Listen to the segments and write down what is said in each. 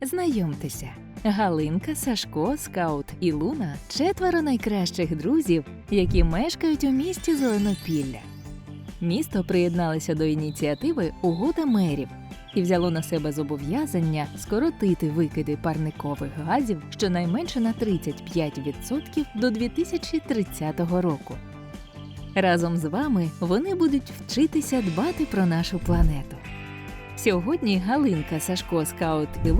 Знайомтеся, Галинка, Сашко, Скаут і Луна четверо найкращих друзів, які мешкають у місті Зеленопілля. Місто приєдналося до ініціативи Угода мерів і взяло на себе зобов'язання скоротити викиди парникових газів щонайменше на 35% до 2030 року. Разом з вами вони будуть вчитися дбати про нашу планету. Сьогодні Галинка, Сашко, Скаут і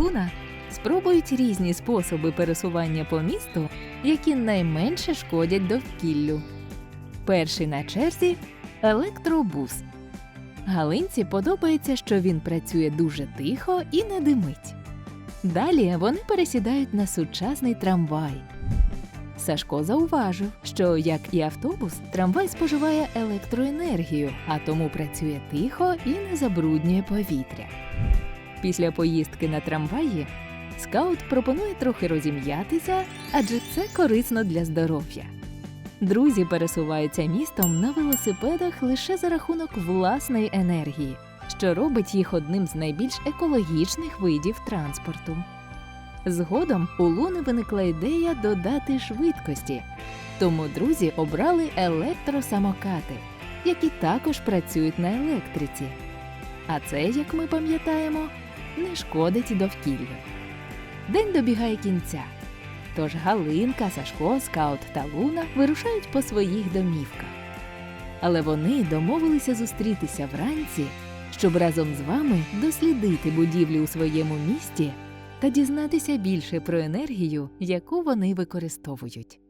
спробують різні способи пересування по місту, які найменше шкодять довкіллю. Перший на черзі електробус. Галинці подобається, що він працює дуже тихо і не димить. Далі вони пересідають на сучасний трамвай. Сашко зауважив, що як і автобус, трамвай споживає електроенергію, а тому працює тихо і не забруднює повітря. Після поїздки на трамваї скаут пропонує трохи розім'ятися, адже це корисно для здоров'я. Друзі пересуваються містом на велосипедах лише за рахунок власної енергії, що робить їх одним з найбільш екологічних видів транспорту. Згодом у Луни виникла ідея додати швидкості, тому друзі обрали електросамокати, які також працюють на електриці. А це, як ми пам'ятаємо, не шкодить довкіллю. День добігає кінця. Тож Галинка, Сашко, Скаут та Луна вирушають по своїх домівках. Але вони домовилися зустрітися вранці, щоб разом з вами дослідити будівлі у своєму місті та дізнатися більше про енергію, яку вони використовують.